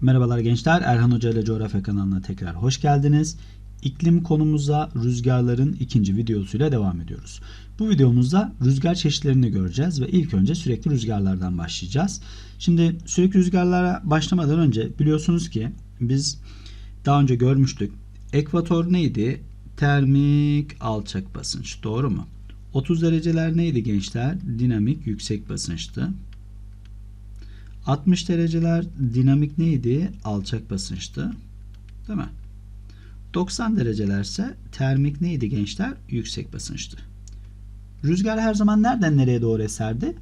Merhabalar gençler. Erhan Hoca ile Coğrafya kanalına tekrar hoş geldiniz. İklim konumuza rüzgarların ikinci videosuyla devam ediyoruz. Bu videomuzda rüzgar çeşitlerini göreceğiz ve ilk önce sürekli rüzgarlardan başlayacağız. Şimdi sürekli rüzgarlara başlamadan önce biliyorsunuz ki biz daha önce görmüştük. Ekvator neydi? Termik alçak basınç. Doğru mu? 30 dereceler neydi gençler? Dinamik yüksek basınçtı. 60 dereceler dinamik neydi? Alçak basınçtı. Değil mi? 90 derecelerse termik neydi gençler? Yüksek basınçtı. Rüzgar her zaman nereden nereye doğru eserdi?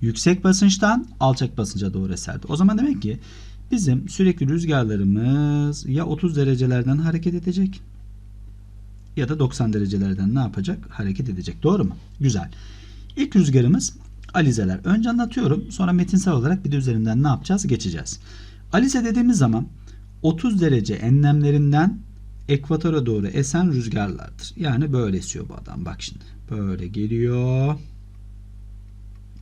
Yüksek basınçtan alçak basınca doğru eserdi. O zaman demek ki bizim sürekli rüzgarlarımız ya 30 derecelerden hareket edecek ya da 90 derecelerden ne yapacak? Hareket edecek. Doğru mu? Güzel. İlk rüzgarımız alizeler. Önce anlatıyorum. Sonra metinsel olarak bir de üzerinden ne yapacağız? Geçeceğiz. Alize dediğimiz zaman 30 derece enlemlerinden ekvatora doğru esen rüzgarlardır. Yani böyle esiyor bu adam. Bak şimdi. Böyle geliyor.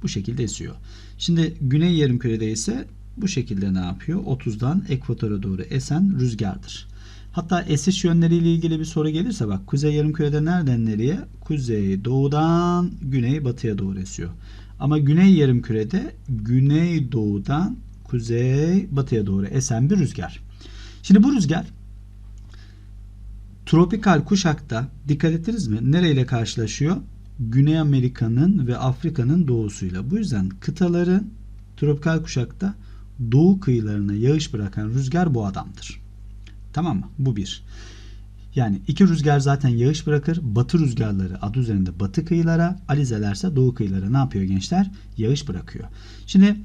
Bu şekilde esiyor. Şimdi güney yarımkürede ise bu şekilde ne yapıyor? 30'dan ekvatora doğru esen rüzgardır. Hatta esiş yönleriyle ilgili bir soru gelirse bak kuzey yarımkürede nereden nereye? Kuzey doğudan güney batıya doğru esiyor. Ama güney yarımkürede güney doğudan kuzey batıya doğru esen bir rüzgar. Şimdi bu rüzgar tropikal kuşakta dikkat ettiniz mi? Nereyle karşılaşıyor? Güney Amerika'nın ve Afrika'nın doğusuyla. Bu yüzden kıtaların tropikal kuşakta doğu kıyılarına yağış bırakan rüzgar bu adamdır. Tamam mı? Bu bir. Yani iki rüzgar zaten yağış bırakır. Batı rüzgarları adı üzerinde batı kıyılara, alizelerse doğu kıyılara ne yapıyor gençler? Yağış bırakıyor. Şimdi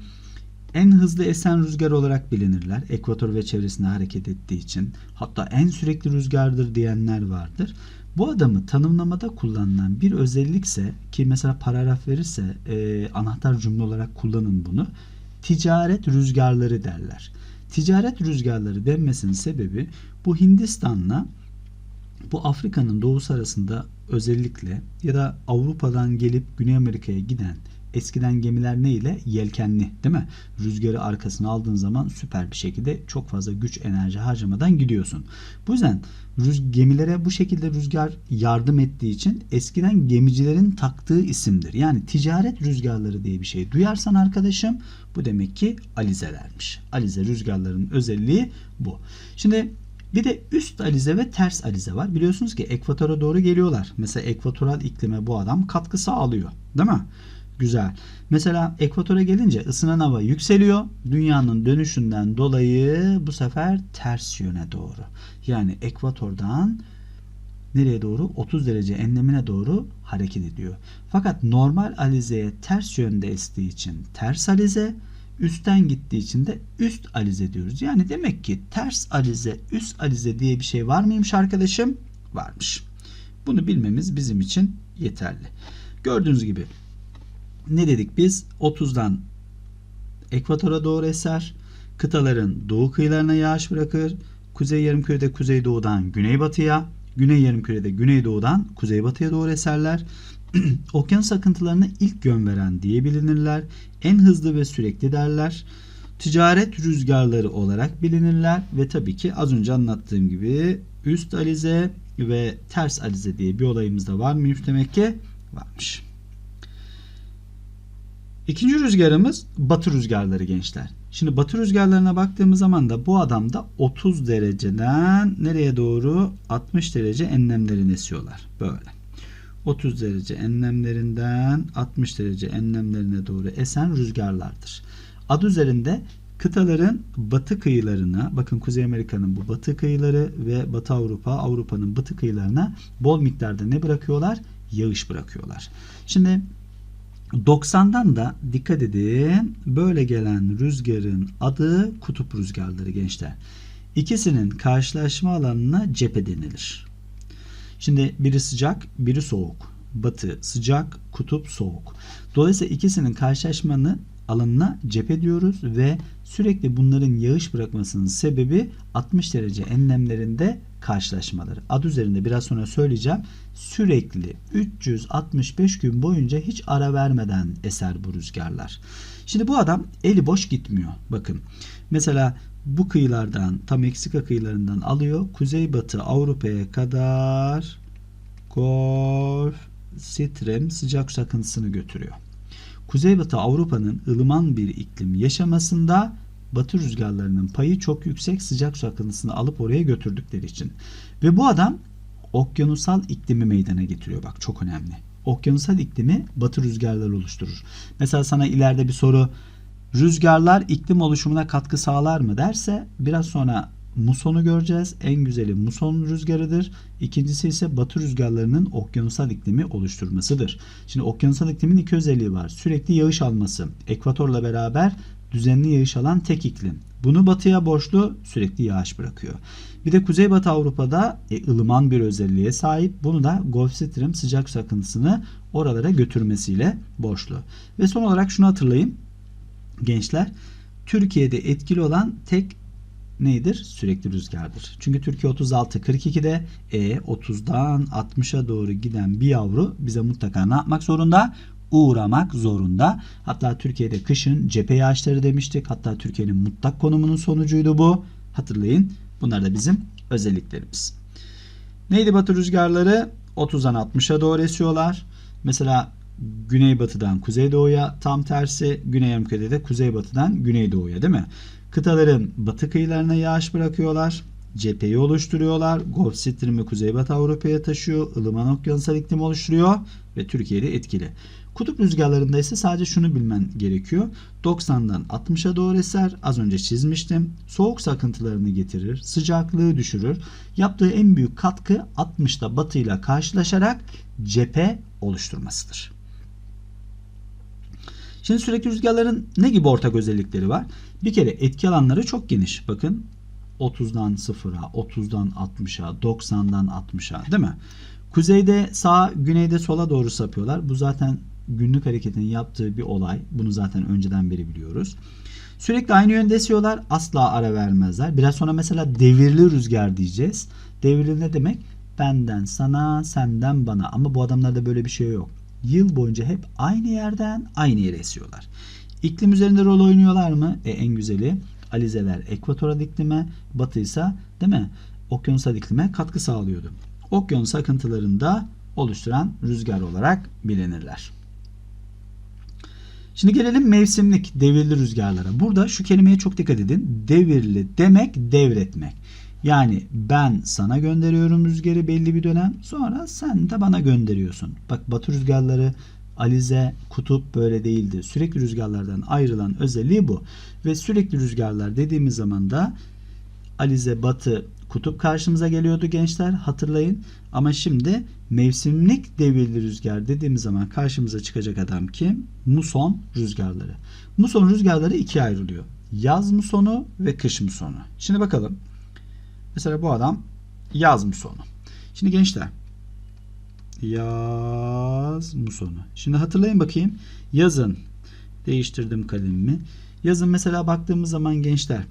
en hızlı esen rüzgar olarak bilinirler. Ekvator ve çevresinde hareket ettiği için. Hatta en sürekli rüzgardır diyenler vardır. Bu adamı tanımlamada kullanılan bir özellikse ki mesela paragraf verirse e, anahtar cümle olarak kullanın bunu. Ticaret rüzgarları derler. Ticaret rüzgarları denmesinin sebebi bu Hindistan'la bu Afrika'nın doğusu arasında özellikle ya da Avrupa'dan gelip Güney Amerika'ya giden eskiden gemiler ne ile? Yelkenli değil mi? Rüzgarı arkasına aldığın zaman süper bir şekilde çok fazla güç enerji harcamadan gidiyorsun. Bu yüzden rüz gemilere bu şekilde rüzgar yardım ettiği için eskiden gemicilerin taktığı isimdir. Yani ticaret rüzgarları diye bir şey duyarsan arkadaşım bu demek ki alizelermiş. Alize rüzgarların özelliği bu. Şimdi bir de üst alize ve ters alize var. Biliyorsunuz ki ekvatora doğru geliyorlar. Mesela ekvatoral iklime bu adam katkı sağlıyor. Değil mi? Güzel. Mesela ekvatora gelince ısınan hava yükseliyor. Dünyanın dönüşünden dolayı bu sefer ters yöne doğru. Yani ekvatordan nereye doğru? 30 derece enlemine doğru hareket ediyor. Fakat normal alizeye ters yönde estiği için ters alize, üstten gittiği için de üst alize diyoruz. Yani demek ki ters alize, üst alize diye bir şey var mıymış arkadaşım? Varmış. Bunu bilmemiz bizim için yeterli. Gördüğünüz gibi ne dedik biz? 30'dan ekvatora doğru eser. Kıtaların doğu kıyılarına yağış bırakır. Kuzey yarımkürede kuzeydoğudan güneybatıya, güney yarımkürede güneydoğudan kuzeybatıya doğru eserler. Okyanus akıntılarına ilk yön veren diye bilinirler. En hızlı ve sürekli derler. Ticaret rüzgarları olarak bilinirler ve tabii ki az önce anlattığım gibi üst alize ve ters alize diye bir olayımız da var mıymış demek ki varmış. İkinci rüzgarımız batı rüzgarları gençler. Şimdi batı rüzgarlarına baktığımız zaman da bu adam da 30 dereceden nereye doğru 60 derece enlemlerine esiyorlar. Böyle. 30 derece enlemlerinden 60 derece enlemlerine doğru esen rüzgarlardır. Adı üzerinde kıtaların batı kıyılarına, bakın Kuzey Amerika'nın bu batı kıyıları ve Batı Avrupa, Avrupa'nın batı kıyılarına bol miktarda ne bırakıyorlar? Yağış bırakıyorlar. Şimdi 90'dan da dikkat edin böyle gelen rüzgarın adı kutup rüzgarları gençler. İkisinin karşılaşma alanına cephe denilir. Şimdi biri sıcak, biri soğuk. Batı sıcak, kutup soğuk. Dolayısıyla ikisinin karşılaşmanı alanına cephe diyoruz ve sürekli bunların yağış bırakmasının sebebi 60 derece enlemlerinde karşılaşmaları. Ad üzerinde biraz sonra söyleyeceğim. Sürekli 365 gün boyunca hiç ara vermeden eser bu rüzgarlar. Şimdi bu adam eli boş gitmiyor. Bakın mesela bu kıyılardan tam Meksika kıyılarından alıyor. Kuzeybatı Avrupa'ya kadar Golf Stream sıcak su akıntısını götürüyor. Kuzeybatı Avrupa'nın ılıman bir iklim yaşamasında batı rüzgarlarının payı çok yüksek sıcak su akıntısını alıp oraya götürdükleri için. Ve bu adam okyanusal iklimi meydana getiriyor. Bak çok önemli. Okyanusal iklimi batı rüzgarları oluşturur. Mesela sana ileride bir soru rüzgarlar iklim oluşumuna katkı sağlar mı derse biraz sonra musonu göreceğiz. En güzeli muson rüzgarıdır. İkincisi ise batı rüzgarlarının okyanusal iklimi oluşturmasıdır. Şimdi okyanusal iklimin iki özelliği var. Sürekli yağış alması. Ekvatorla beraber düzenli yağış alan tek iklim. Bunu batıya borçlu sürekli yağış bırakıyor. Bir de Kuzeybatı Avrupa'da e, ılıman bir özelliğe sahip. Bunu da Gulf Stream sıcak su akıntısını oralara götürmesiyle borçlu. Ve son olarak şunu hatırlayın gençler. Türkiye'de etkili olan tek nedir? Sürekli rüzgardır. Çünkü Türkiye 36 42'de e 30'dan 60'a doğru giden bir yavru bize mutlaka ne yapmak zorunda? uğramak zorunda. Hatta Türkiye'de kışın cephe yağışları demiştik. Hatta Türkiye'nin mutlak konumunun sonucuydu bu. Hatırlayın. Bunlar da bizim özelliklerimiz. Neydi batı rüzgarları? 30'dan 60'a doğru esiyorlar. Mesela güneybatıdan kuzeydoğuya tam tersi güney yarımkürede de kuzeybatıdan güneydoğuya değil mi? Kıtaların batı kıyılarına yağış bırakıyorlar. Cepheyi oluşturuyorlar. Gulf Stream'i kuzeybatı Avrupa'ya taşıyor. ılıman okyanusal iklim oluşturuyor ve Türkiye'de etkili. Kutup rüzgarlarında ise sadece şunu bilmen gerekiyor. 90'dan 60'a doğru eser. Az önce çizmiştim. Soğuk sakıntılarını getirir. Sıcaklığı düşürür. Yaptığı en büyük katkı 60'da batıyla karşılaşarak cephe oluşturmasıdır. Şimdi sürekli rüzgarların ne gibi ortak özellikleri var? Bir kere etki alanları çok geniş. Bakın 30'dan 0'a, 30'dan 60'a, 90'dan 60'a değil mi? Kuzeyde sağ, güneyde sola doğru sapıyorlar. Bu zaten günlük hareketin yaptığı bir olay. Bunu zaten önceden beri biliyoruz. Sürekli aynı yönde esiyorlar. Asla ara vermezler. Biraz sonra mesela devirli rüzgar diyeceğiz. Devirli ne demek? Benden sana, senden bana. Ama bu adamlarda böyle bir şey yok. Yıl boyunca hep aynı yerden aynı yere esiyorlar. İklim üzerinde rol oynuyorlar mı? E, en güzeli alizeler ekvatoral iklime, batı ise değil mi? Okyanusal iklime katkı sağlıyordu. Okyanus akıntılarında oluşturan rüzgar olarak bilinirler. Şimdi gelelim mevsimlik devirli rüzgarlara. Burada şu kelimeye çok dikkat edin. Devirli demek devretmek. Yani ben sana gönderiyorum rüzgarı belli bir dönem sonra sen de bana gönderiyorsun. Bak batı rüzgarları alize, kutup böyle değildi. Sürekli rüzgarlardan ayrılan özelliği bu. Ve sürekli rüzgarlar dediğimiz zaman da alize, batı, kutup karşımıza geliyordu gençler hatırlayın. Ama şimdi mevsimlik devirli rüzgar dediğimiz zaman karşımıza çıkacak adam kim? Muson rüzgarları. Muson rüzgarları ikiye ayrılıyor. Yaz musonu ve kış musonu. Şimdi bakalım. Mesela bu adam yaz musonu. Şimdi gençler yaz musonu. Şimdi hatırlayın bakayım. Yazın değiştirdim kalemimi. Yazın mesela baktığımız zaman gençler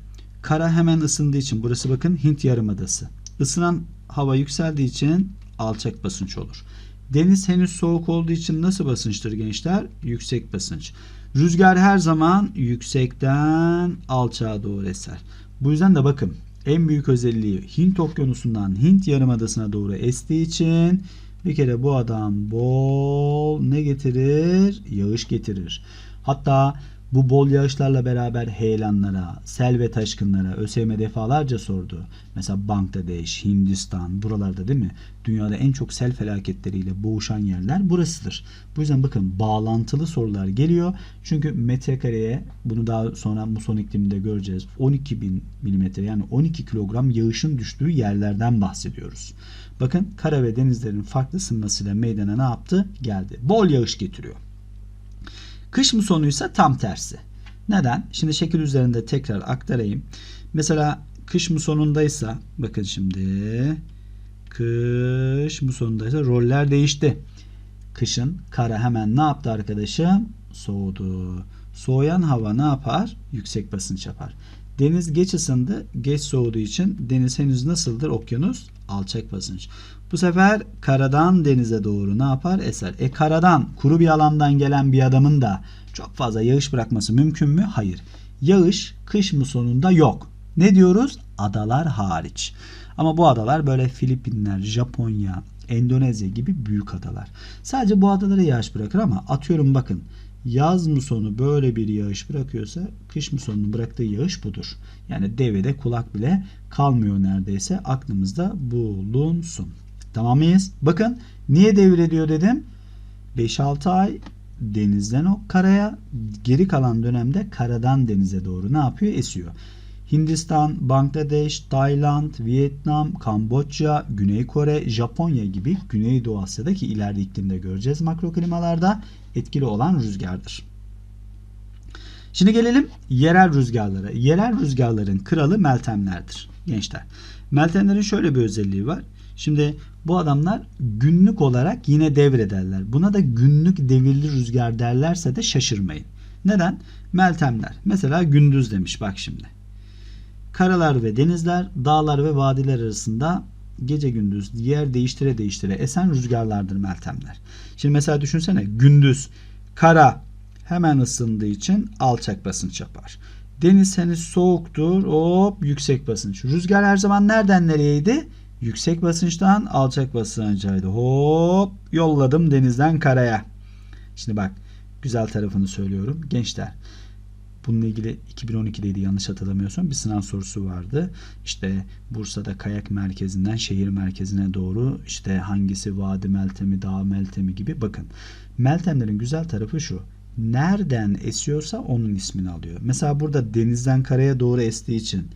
kara hemen ısındığı için burası bakın Hint Yarımadası. Isınan hava yükseldiği için alçak basınç olur. Deniz henüz soğuk olduğu için nasıl basınçtır gençler? Yüksek basınç. Rüzgar her zaman yüksekten alçağa doğru eser. Bu yüzden de bakın en büyük özelliği Hint Okyanusu'ndan Hint Yarımadası'na doğru estiği için bir kere bu adam bol ne getirir? Yağış getirir. Hatta bu bol yağışlarla beraber heyelanlara, sel ve taşkınlara ÖSYM defalarca sordu. Mesela Bangladeş, Hindistan buralarda değil mi? Dünyada en çok sel felaketleriyle boğuşan yerler burasıdır. Bu yüzden bakın bağlantılı sorular geliyor. Çünkü metrekareye bunu daha sonra muson ikliminde göreceğiz. 12 bin milimetre yani 12 kilogram yağışın düştüğü yerlerden bahsediyoruz. Bakın kara ve denizlerin farklı ısınmasıyla meydana ne yaptı? Geldi. Bol yağış getiriyor. Kış musonuysa tam tersi. Neden? Şimdi şekil üzerinde tekrar aktarayım. Mesela kış musonundaysa bakın şimdi kış musonundaysa roller değişti. Kışın kara hemen ne yaptı arkadaşım? Soğudu. Soğuyan hava ne yapar? Yüksek basınç yapar. Deniz geç ısındı, geç soğuduğu için deniz henüz nasıldır okyanus? Alçak basınç. Bu sefer karadan denize doğru ne yapar? Eser. E karadan, kuru bir alandan gelen bir adamın da çok fazla yağış bırakması mümkün mü? Hayır. Yağış kış musonunda yok. Ne diyoruz? Adalar hariç. Ama bu adalar böyle Filipinler, Japonya, Endonezya gibi büyük adalar. Sadece bu adalara yağış bırakır ama atıyorum bakın yaz musonu böyle bir yağış bırakıyorsa kış musonunun bıraktığı yağış budur. Yani devede kulak bile kalmıyor neredeyse aklımızda bulunsun. Tamam mıyız? Bakın niye devrediyor dedim. 5-6 ay denizden o karaya geri kalan dönemde karadan denize doğru ne yapıyor? Esiyor. Hindistan, Bangladeş, Tayland, Vietnam, Kamboçya, Güney Kore, Japonya gibi Güneydoğu Asya'daki ileride iklimde göreceğiz makroklimalarda etkili olan rüzgardır. Şimdi gelelim yerel rüzgarlara. Yerel rüzgarların kralı meltemlerdir gençler. Meltemlerin şöyle bir özelliği var. Şimdi bu adamlar günlük olarak yine devrederler. Buna da günlük devirli rüzgar derlerse de şaşırmayın. Neden? Meltemler. Mesela gündüz demiş bak şimdi. Karalar ve denizler, dağlar ve vadiler arasında gece gündüz yer değiştire değiştire esen rüzgarlardır meltemler. Şimdi mesela düşünsene gündüz kara hemen ısındığı için alçak basınç yapar. Deniz henüz soğuktur. Hop yüksek basınç. Rüzgar her zaman nereden nereyeydi? Yüksek basınçtan alçak basıncaydı. Hop yolladım denizden karaya. Şimdi bak güzel tarafını söylüyorum. Gençler Bununla ilgili 2012'deydi yanlış hatırlamıyorsam bir sınav sorusu vardı. İşte Bursa'da kayak merkezinden şehir merkezine doğru işte hangisi vadi meltemi, dağ meltemi gibi bakın. Meltemlerin güzel tarafı şu. Nereden esiyorsa onun ismini alıyor. Mesela burada denizden karaya doğru estiği için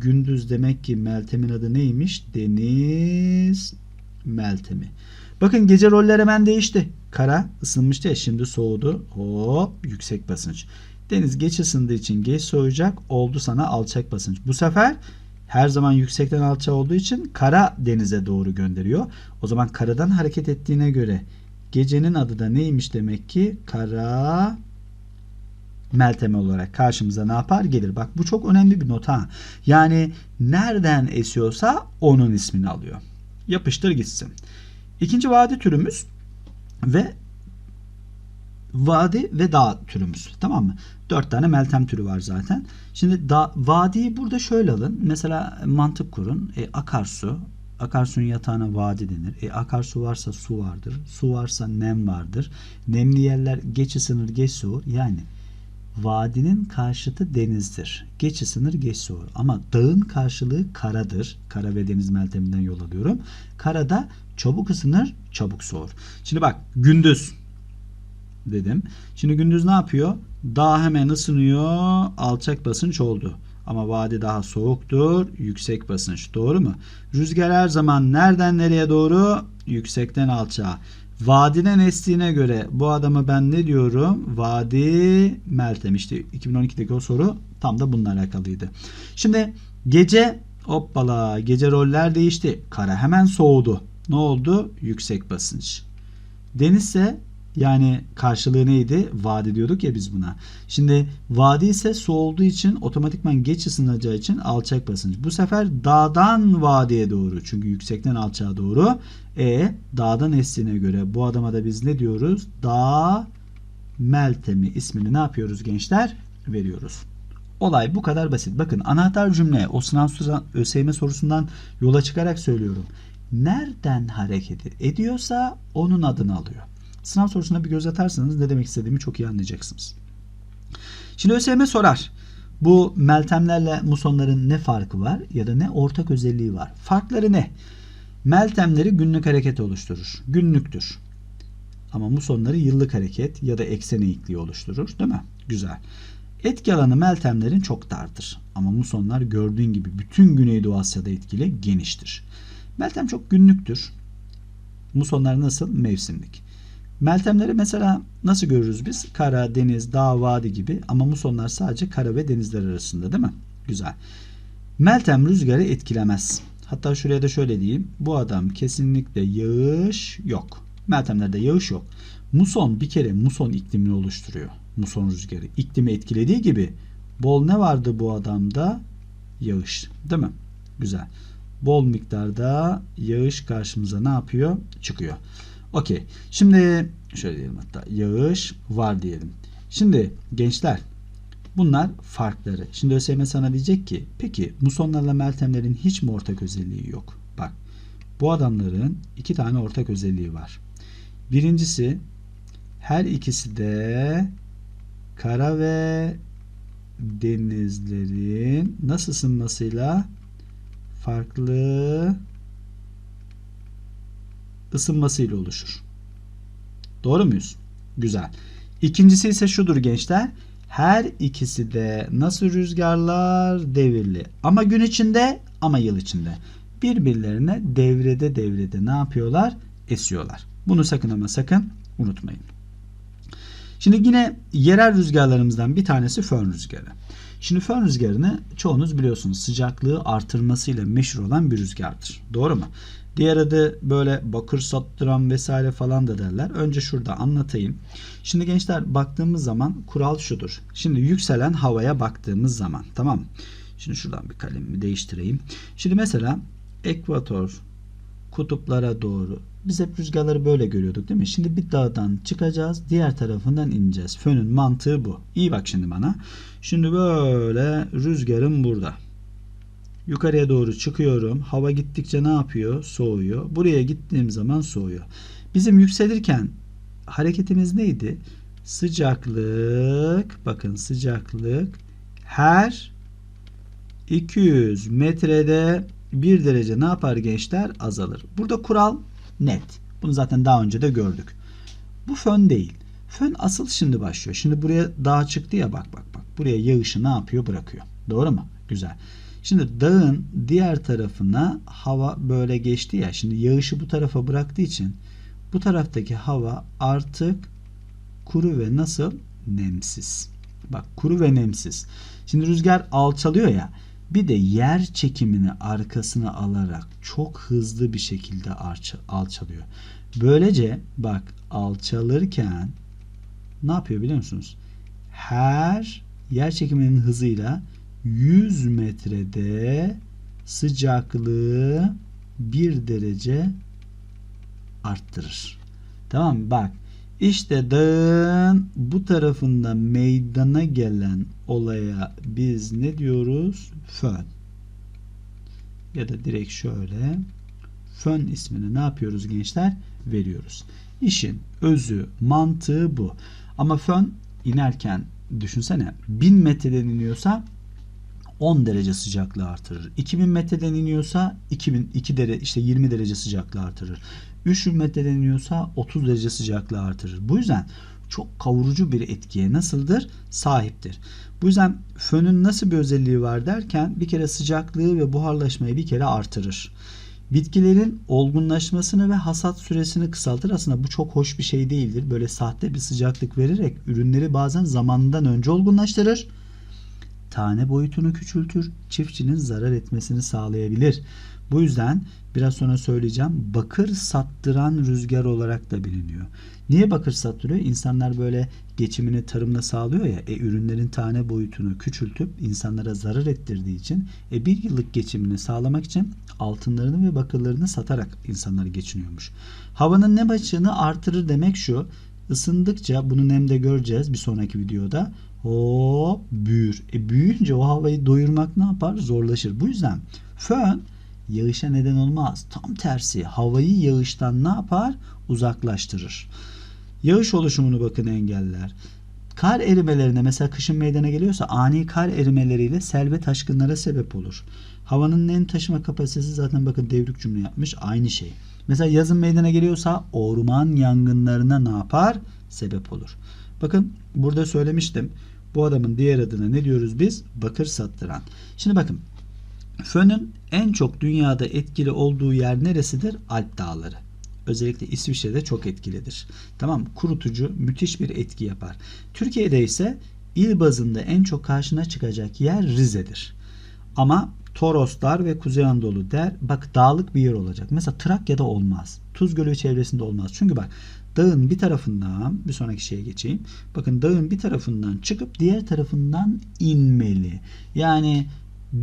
gündüz demek ki meltemin adı neymiş? Deniz meltemi. Bakın gece roller hemen değişti. Kara ısınmıştı ya şimdi soğudu. Hop yüksek basınç. Deniz geç ısındığı için geç soğuyacak. Oldu sana alçak basınç. Bu sefer her zaman yüksekten alçak olduğu için kara denize doğru gönderiyor. O zaman karadan hareket ettiğine göre gecenin adı da neymiş demek ki? Kara melteme olarak karşımıza ne yapar? Gelir. Bak bu çok önemli bir not ha. Yani nereden esiyorsa onun ismini alıyor. Yapıştır gitsin. İkinci vadi türümüz ve vadi ve dağ türümüz. Tamam mı? Dört tane meltem türü var zaten. Şimdi da, vadiyi burada şöyle alın. Mesela mantık kurun. E, akarsu. Akarsunun yatağına vadi denir. E, akarsu varsa su vardır. Su varsa nem vardır. Nemli yerler geç ısınır geç soğur. Yani vadinin karşıtı denizdir. Geç ısınır geç soğur. Ama dağın karşılığı karadır. Kara ve deniz melteminden yol alıyorum. Karada çabuk ısınır çabuk soğur. Şimdi bak gündüz dedim. Şimdi gündüz ne yapıyor? Dağ hemen ısınıyor. Alçak basınç oldu. Ama vadi daha soğuktur. Yüksek basınç. Doğru mu? Rüzgar her zaman nereden nereye doğru? Yüksekten alçağa. Vadiden estiğine göre bu adamı ben ne diyorum? Vadi Meltem. İşte 2012'deki o soru tam da bununla alakalıydı. Şimdi gece hoppala gece roller değişti. Kara hemen soğudu. Ne oldu? Yüksek basınç. Denizse yani karşılığı neydi? Vadi diyorduk ya biz buna. Şimdi vadi ise su olduğu için otomatikman geç ısınacağı için alçak basınç. Bu sefer dağdan vadiye doğru. Çünkü yüksekten alçağa doğru. E dağdan estiğine göre bu adama da biz ne diyoruz? Dağ meltemi ismini ne yapıyoruz gençler? Veriyoruz. Olay bu kadar basit. Bakın anahtar cümle o sınav ÖSYM sorusundan yola çıkarak söylüyorum. Nereden hareket ediyorsa onun adını alıyor. Sınav sorusuna bir göz atarsanız ne demek istediğimi çok iyi anlayacaksınız. Şimdi ÖSYM sorar. Bu meltemlerle musonların ne farkı var ya da ne ortak özelliği var? Farkları ne? Meltemleri günlük hareket oluşturur. Günlüktür. Ama musonları yıllık hareket ya da eksen eğikliği oluşturur. Değil mi? Güzel. Etki alanı meltemlerin çok dardır. Ama musonlar gördüğün gibi bütün Güneydoğu Asya'da etkili geniştir. Meltem çok günlüktür. Musonlar nasıl? Mevsimlik. Meltemleri mesela nasıl görürüz biz? Kara, deniz, dağ, vadi gibi ama musonlar sadece kara ve denizler arasında değil mi? Güzel. Meltem rüzgarı etkilemez. Hatta şuraya da şöyle diyeyim. Bu adam kesinlikle yağış yok. Meltemlerde yağış yok. Muson bir kere muson iklimini oluşturuyor. Muson rüzgarı. İklimi etkilediği gibi bol ne vardı bu adamda? Yağış. Değil mi? Güzel. Bol miktarda yağış karşımıza ne yapıyor? Çıkıyor. Okey. Şimdi şöyle diyelim hatta yağış var diyelim. Şimdi gençler Bunlar farkları. Şimdi ÖSYM sana diyecek ki peki musonlarla meltemlerin hiç mi ortak özelliği yok? Bak bu adamların iki tane ortak özelliği var. Birincisi her ikisi de kara ve denizlerin nasıl ısınmasıyla farklı ısınmasıyla oluşur. Doğru muyuz? Güzel. İkincisi ise şudur gençler. Her ikisi de nasıl rüzgarlar devirli. Ama gün içinde ama yıl içinde. Birbirlerine devrede devrede ne yapıyorlar? Esiyorlar. Bunu sakın ama sakın unutmayın. Şimdi yine yerel rüzgarlarımızdan bir tanesi fön rüzgarı. Şimdi fön rüzgarını çoğunuz biliyorsunuz sıcaklığı artırmasıyla meşhur olan bir rüzgardır. Doğru mu? Diğer adı böyle bakır sattıran vesaire falan da derler. Önce şurada anlatayım. Şimdi gençler baktığımız zaman kural şudur. Şimdi yükselen havaya baktığımız zaman tamam? Şimdi şuradan bir kalemimi değiştireyim. Şimdi mesela ekvator kutuplara doğru biz hep rüzgarları böyle görüyorduk değil mi? Şimdi bir dağdan çıkacağız. Diğer tarafından ineceğiz. Fönün mantığı bu. İyi bak şimdi bana. Şimdi böyle rüzgarım burada. Yukarıya doğru çıkıyorum. Hava gittikçe ne yapıyor? Soğuyor. Buraya gittiğim zaman soğuyor. Bizim yükselirken hareketimiz neydi? Sıcaklık, bakın sıcaklık her 200 metrede 1 derece ne yapar gençler? Azalır. Burada kural net. Bunu zaten daha önce de gördük. Bu fön değil. Fön asıl şimdi başlıyor. Şimdi buraya dağ çıktı ya bak bak bak. Buraya yağışı ne yapıyor? Bırakıyor. Doğru mu? Güzel. Şimdi dağın diğer tarafına hava böyle geçti ya. Şimdi yağışı bu tarafa bıraktığı için bu taraftaki hava artık kuru ve nasıl? Nemsiz. Bak kuru ve nemsiz. Şimdi rüzgar alçalıyor ya. Bir de yer çekimini arkasına alarak çok hızlı bir şekilde alçalıyor. Böylece bak alçalırken ne yapıyor biliyor musunuz? Her yer çekiminin hızıyla 100 metrede sıcaklığı 1 derece arttırır. Tamam mı? Bak işte dağın bu tarafında meydana gelen olaya biz ne diyoruz? Fön. Ya da direkt şöyle fön ismini ne yapıyoruz gençler? Veriyoruz. İşin özü, mantığı bu. Ama fön inerken düşünsene 1000 metreden iniyorsa 10 derece sıcaklığı artırır. 2000 metreden iniyorsa 2000 2 derece işte 20 derece sıcaklığı artırır. 3000 metreden iniyorsa 30 derece sıcaklığı artırır. Bu yüzden çok kavurucu bir etkiye nasıldır? Sahiptir. Bu yüzden fönün nasıl bir özelliği var derken bir kere sıcaklığı ve buharlaşmayı bir kere artırır. Bitkilerin olgunlaşmasını ve hasat süresini kısaltır. Aslında bu çok hoş bir şey değildir. Böyle sahte bir sıcaklık vererek ürünleri bazen zamanından önce olgunlaştırır tane boyutunu küçültür, çiftçinin zarar etmesini sağlayabilir. Bu yüzden biraz sonra söyleyeceğim bakır sattıran rüzgar olarak da biliniyor. Niye bakır sattırıyor? İnsanlar böyle geçimini tarımla sağlıyor ya e, ürünlerin tane boyutunu küçültüp insanlara zarar ettirdiği için e, bir yıllık geçimini sağlamak için altınlarını ve bakırlarını satarak insanlar geçiniyormuş. Havanın nem açığını artırır demek şu ısındıkça bunu nemde göreceğiz bir sonraki videoda hop büyür. E büyüyünce o havayı doyurmak ne yapar? Zorlaşır. Bu yüzden fön yağışa neden olmaz. Tam tersi havayı yağıştan ne yapar? Uzaklaştırır. Yağış oluşumunu bakın engeller. Kar erimelerine mesela kışın meydana geliyorsa ani kar erimeleriyle sel ve taşkınlara sebep olur. Havanın nem taşıma kapasitesi zaten bakın devrik cümle yapmış aynı şey. Mesela yazın meydana geliyorsa orman yangınlarına ne yapar? Sebep olur. Bakın burada söylemiştim. Bu adamın diğer adına ne diyoruz biz? Bakır sattıran. Şimdi bakın fönün en çok dünyada etkili olduğu yer neresidir? Alp dağları. Özellikle İsviçre'de çok etkilidir. Tamam kurutucu müthiş bir etki yapar. Türkiye'de ise il bazında en çok karşına çıkacak yer Rize'dir. Ama Toroslar ve Kuzey Anadolu der. Bak dağlık bir yer olacak. Mesela Trakya'da olmaz. Tuz Gölü çevresinde olmaz. Çünkü bak dağın bir tarafından bir sonraki şeye geçeyim. Bakın dağın bir tarafından çıkıp diğer tarafından inmeli. Yani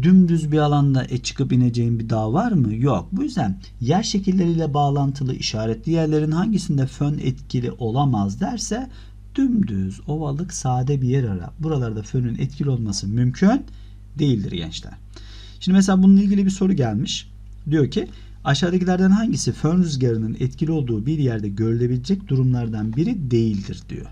dümdüz bir alanda e çıkıp ineceğin bir dağ var mı? Yok. Bu yüzden yer şekilleriyle bağlantılı işaretli yerlerin hangisinde fön etkili olamaz derse dümdüz, ovalık, sade bir yer ara. Buralarda fönün etkili olması mümkün değildir gençler. Şimdi mesela bununla ilgili bir soru gelmiş. Diyor ki aşağıdakilerden hangisi fön rüzgarının etkili olduğu bir yerde görülebilecek durumlardan biri değildir diyor.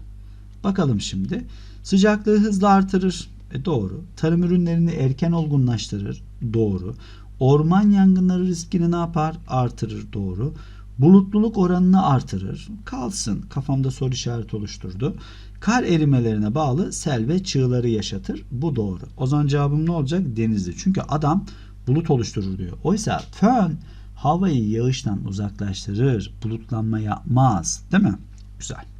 Bakalım şimdi. Sıcaklığı hızla artırır. E doğru. Tarım ürünlerini erken olgunlaştırır. Doğru. Orman yangınları riskini ne yapar? Artırır. Doğru. Bulutluluk oranını artırır. Kalsın. Kafamda soru işareti oluşturdu. Kar erimelerine bağlı sel ve çığları yaşatır. Bu doğru. O zaman cevabım ne olacak? Denizli. Çünkü adam bulut oluşturur diyor. Oysa fön havayı yağıştan uzaklaştırır. Bulutlanma yapmaz. Değil mi? Güzel.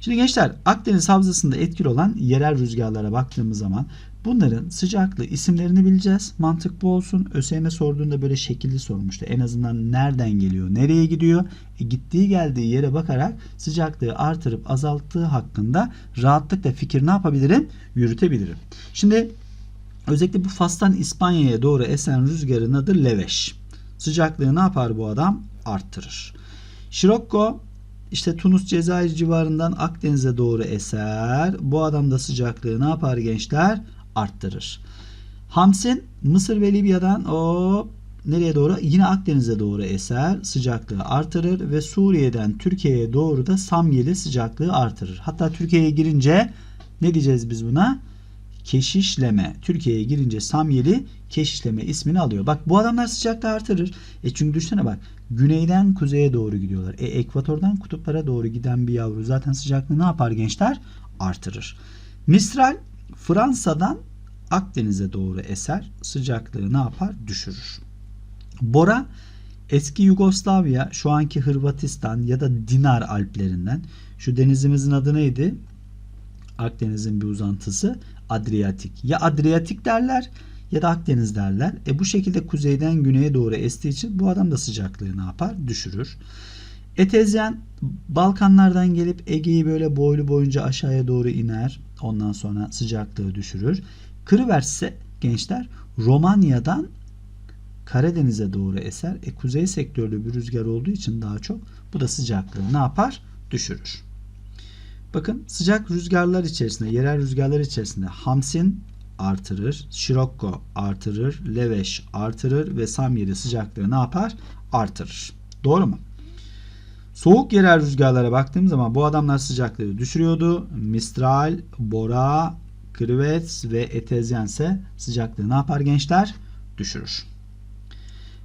Şimdi gençler Akdeniz Havzası'nda etkili olan yerel rüzgarlara baktığımız zaman bunların sıcaklığı isimlerini bileceğiz. Mantık bu olsun. ÖSYM sorduğunda böyle şekilli sormuştu. En azından nereden geliyor, nereye gidiyor? E, gittiği geldiği yere bakarak sıcaklığı artırıp azalttığı hakkında rahatlıkla fikir ne yapabilirim? Yürütebilirim. Şimdi özellikle bu Fas'tan İspanya'ya doğru esen rüzgarın adı Leveş. Sıcaklığı ne yapar bu adam? Arttırır. Şirokko işte Tunus Cezayir civarından Akdeniz'e doğru eser. Bu adam da sıcaklığı ne yapar gençler? Arttırır. Hamsin Mısır ve Libya'dan o nereye doğru? Yine Akdeniz'e doğru eser. Sıcaklığı artırır ve Suriye'den Türkiye'ye doğru da Samyeli sıcaklığı artırır. Hatta Türkiye'ye girince ne diyeceğiz biz buna? Keşişleme. Türkiye'ye girince Samyeli keşişleme ismini alıyor. Bak bu adamlar sıcaklığı artırır. E çünkü düşünsene bak güneyden kuzeye doğru gidiyorlar. E ekvatordan kutuplara doğru giden bir yavru zaten sıcaklığı ne yapar gençler? Artırır. Mistral Fransa'dan Akdeniz'e doğru eser. Sıcaklığı ne yapar? Düşürür. Bora eski Yugoslavya, şu anki Hırvatistan ya da Dinar Alplerinden. Şu denizimizin adı neydi? Akdeniz'in bir uzantısı Adriyatik. Ya Adriyatik derler ya da Akdeniz derler. E bu şekilde kuzeyden güneye doğru estiği için bu adam da sıcaklığı ne yapar? Düşürür. Etezyen Balkanlardan gelip Ege'yi böyle boylu boyunca aşağıya doğru iner. Ondan sonra sıcaklığı düşürür. Kırıvers ise gençler Romanya'dan Karadeniz'e doğru eser. E kuzey sektörlü bir rüzgar olduğu için daha çok bu da sıcaklığı ne yapar? Düşürür. Bakın sıcak rüzgarlar içerisinde, yerel rüzgarlar içerisinde Hamsin artırır, Şirokko artırır, Leveş artırır ve Samyeli sıcaklığı ne yapar? Artırır. Doğru mu? Soğuk yerel rüzgarlara baktığım zaman bu adamlar sıcaklığı düşürüyordu. Mistral, Bora, Krivets ve Etezyen ise sıcaklığı ne yapar gençler? Düşürür.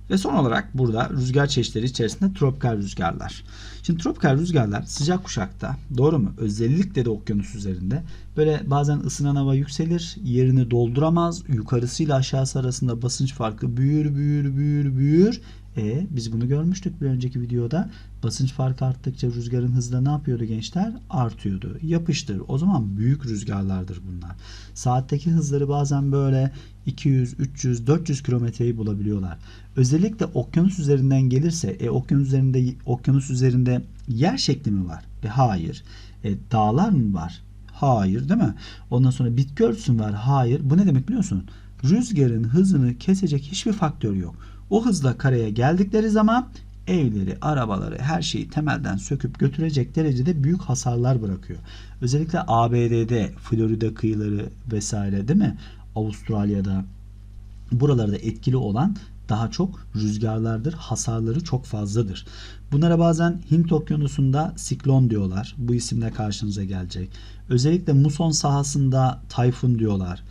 Ve son olarak burada rüzgar çeşitleri içerisinde tropikal rüzgarlar. Şimdi tropikal rüzgarlar sıcak kuşakta doğru mu? Özellikle de okyanus üzerinde böyle bazen ısınan hava yükselir yerini dolduramaz. Yukarısıyla aşağısı arasında basınç farkı büyür büyür büyür büyür. E, biz bunu görmüştük bir önceki videoda. Basınç farkı arttıkça rüzgarın hızı da ne yapıyordu gençler? Artıyordu. Yapıştır. O zaman büyük rüzgarlardır bunlar. Saatteki hızları bazen böyle 200, 300, 400 kilometreyi bulabiliyorlar. Özellikle okyanus üzerinden gelirse, e, okyanus üzerinde okyanus üzerinde yer şekli mi var? E, hayır. E, dağlar mı var? Hayır, değil mi? Ondan sonra bitki örtüsü var? Hayır. Bu ne demek biliyor musun? Rüzgarın hızını kesecek hiçbir faktör yok. O hızla karaya geldikleri zaman evleri, arabaları, her şeyi temelden söküp götürecek derecede büyük hasarlar bırakıyor. Özellikle ABD'de, Florida kıyıları vesaire değil mi? Avustralya'da buralarda etkili olan daha çok rüzgarlardır. Hasarları çok fazladır. Bunlara bazen Hint Okyanusu'nda siklon diyorlar. Bu isimle karşınıza gelecek. Özellikle muson sahasında tayfun diyorlar.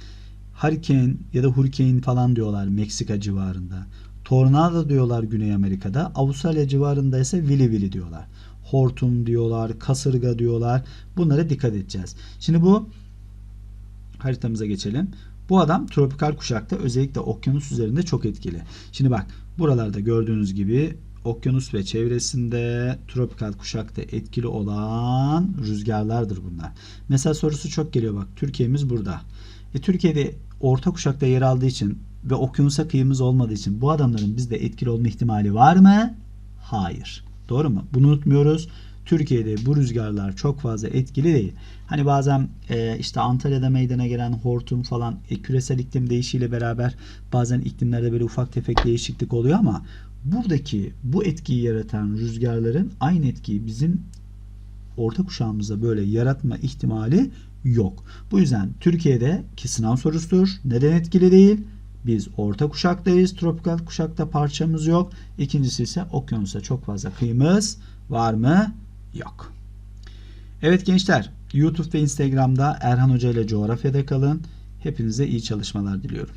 Hurricane ya da hurricane falan diyorlar Meksika civarında. Tornado diyorlar Güney Amerika'da. Avustralya civarında ise Willy Willy diyorlar. Hortum diyorlar, kasırga diyorlar. Bunlara dikkat edeceğiz. Şimdi bu haritamıza geçelim. Bu adam tropikal kuşakta özellikle okyanus üzerinde çok etkili. Şimdi bak buralarda gördüğünüz gibi okyanus ve çevresinde tropikal kuşakta etkili olan rüzgarlardır bunlar. Mesela sorusu çok geliyor bak. Türkiye'miz burada. E, Türkiye'de orta kuşakta yer aldığı için ve okyanusa kıyımız olmadığı için bu adamların bizde etkili olma ihtimali var mı? Hayır. Doğru mu? Bunu unutmuyoruz. Türkiye'de bu rüzgarlar çok fazla etkili değil. Hani bazen e, işte Antalya'da meydana gelen hortum falan e, küresel iklim değişiyle beraber bazen iklimlerde böyle ufak tefek değişiklik oluyor ama buradaki bu etkiyi yaratan rüzgarların aynı etkiyi bizim orta kuşağımızda böyle yaratma ihtimali yok. Bu yüzden Türkiye'deki sınav sorusudur. Neden etkili değil? Biz orta kuşaktayız. Tropikal kuşakta parçamız yok. İkincisi ise okyanusa çok fazla kıyımız var mı? Yok. Evet gençler, YouTube ve Instagram'da Erhan Hoca ile coğrafyada kalın. Hepinize iyi çalışmalar diliyorum.